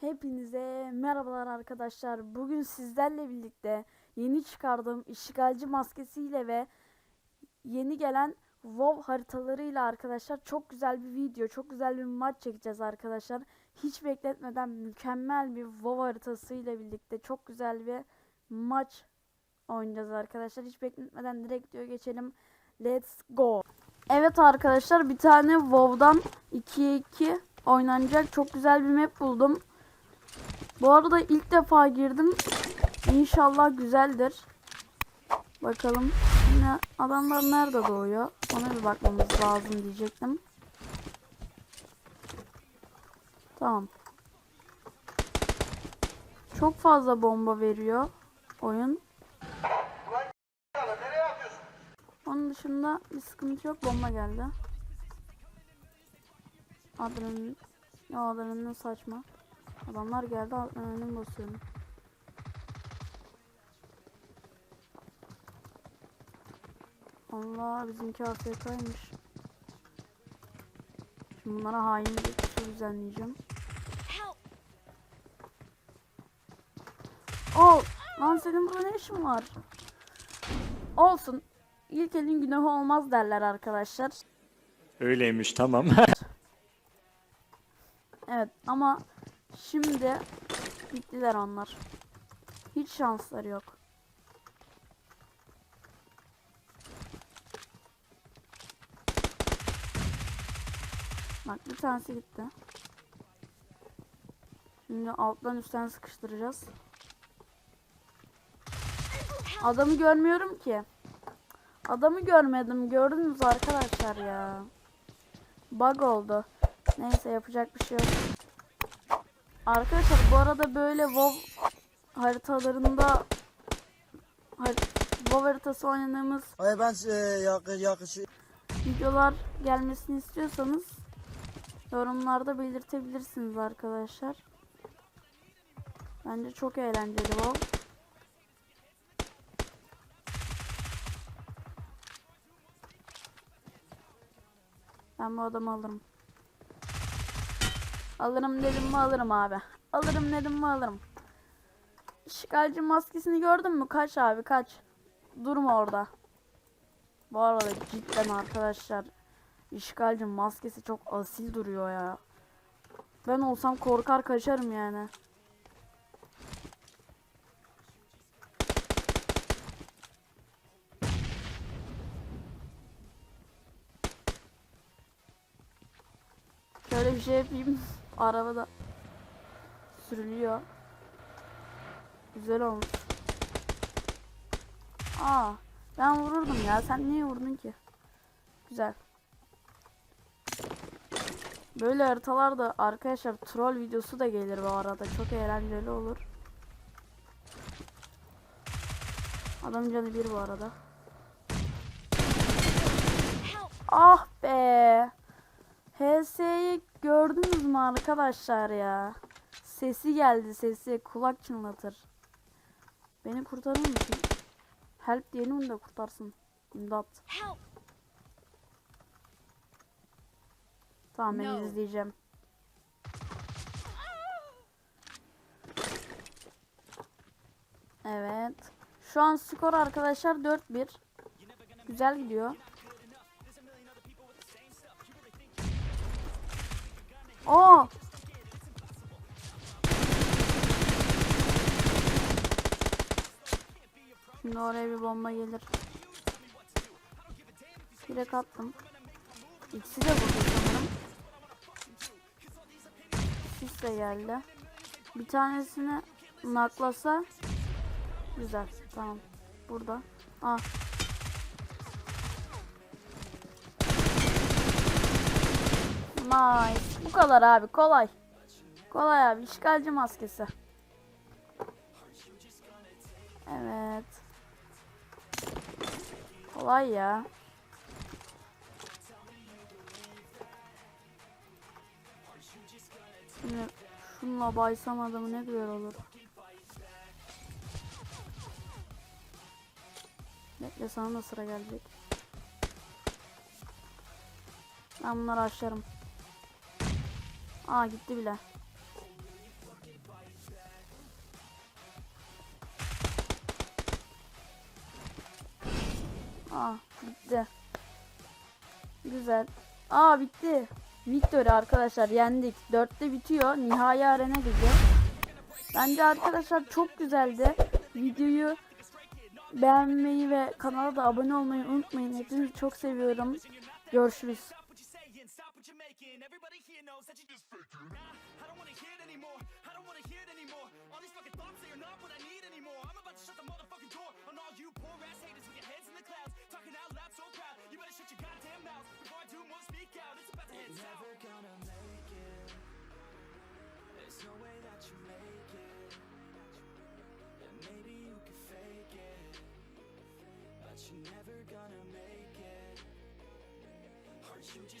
Hepinize merhabalar arkadaşlar. Bugün sizlerle birlikte yeni çıkardığım işgalci maskesiyle ve yeni gelen WoW haritalarıyla arkadaşlar çok güzel bir video, çok güzel bir maç çekeceğiz arkadaşlar. Hiç bekletmeden mükemmel bir WoW haritasıyla birlikte çok güzel bir maç oynayacağız arkadaşlar. Hiç bekletmeden direkt diyor geçelim. Let's go. Evet arkadaşlar bir tane WoW'dan 2'ye 2 oynanacak çok güzel bir map buldum. Bu arada ilk defa girdim. İnşallah güzeldir. Bakalım. Yine adamlar nerede doğuyor? Ona bir bakmamız lazım diyecektim. Tamam. Çok fazla bomba veriyor oyun. Onun dışında bir sıkıntı yok. Bomba geldi. Adrenalin. Ya adrenalin saçma. Adamlar geldi adrenalin basıyorum. Allah bizimki AFK'ymış. Şimdi bunlara hain bir kutu düzenleyeceğim. Oh! Lan senin burada ne işin var? Olsun. İlk elin günahı olmaz derler arkadaşlar. Öyleymiş tamam. Evet ama şimdi gittiler onlar. Hiç şansları yok. Bak bir tanesi gitti. Şimdi alttan üstten sıkıştıracağız. Adamı görmüyorum ki. Adamı görmedim. Gördünüz arkadaşlar ya. Bug oldu. Neyse yapacak bir şey yok. Arkadaşlar bu arada böyle WoW haritalarında har WoW haritası oynadığımız Ay ben e, yakı, yakışı videolar gelmesini istiyorsanız yorumlarda belirtebilirsiniz arkadaşlar. Bence çok eğlenceli WoW. Ben bu adamı alırım. Alırım dedim mi alırım abi. Alırım dedim mi alırım. İşgalci maskesini gördün mü? Kaç abi kaç. Durma orada. Bu arada cidden arkadaşlar işgalci maskesi çok asil duruyor ya. Ben olsam korkar kaçarım yani. Şöyle bir şey yapayım. Arabada sürülüyor. Güzel olmuş. Aa, ben vururdum ya. Sen niye vurdun ki? Güzel. Böyle haritalarda arkadaşlar troll videosu da gelir bu arada. Çok eğlenceli olur. Adam canı bir bu arada. Ah be. HS'yi gördünüz mü arkadaşlar ya? Sesi geldi sesi. Kulak çınlatır. Beni kurtarır mısın? Help diyelim de kurtarsın. İmdat. Tamam ben No. izleyeceğim. Evet. Şu an skor arkadaşlar 4-1. Güzel gidiyor. Oo! Şimdi oraya bir bomba gelir. Direkt attım. İkisi de vurdu sanırım. Sis de geldi. Bir tanesini naklasa güzel. Tamam. Burada. Ah. Nice. Bu kadar abi. Kolay. Kolay abi. İşgalci maskesi. Evet. Kolay ya. Şimdi şunla baysam adamı ne güzel olur. Bekle sana da sıra gelecek. Ben bunları aşarım. Aa gitti bile. Aa bitti. Güzel. Aa bitti. Victor arkadaşlar yendik. Dörtte bitiyor. Nihai arena gece. Bence arkadaşlar çok güzeldi. Videoyu beğenmeyi ve kanala da abone olmayı unutmayın. Hepinizi çok seviyorum. Görüşürüz. Faking. I don't wanna hear it anymore. I don't wanna hear it anymore. All these fucking thoughts, they are not what I need anymore. I'm about to shut the motherfucking door on all you poor ass haters with your heads in the clouds. Talking out loud so proud. You better shut your goddamn mouth before I do more speak out. It's about to head south. Never gonna make it. There's no way that you make it. And maybe you can fake it. But you're never gonna make it. Are you just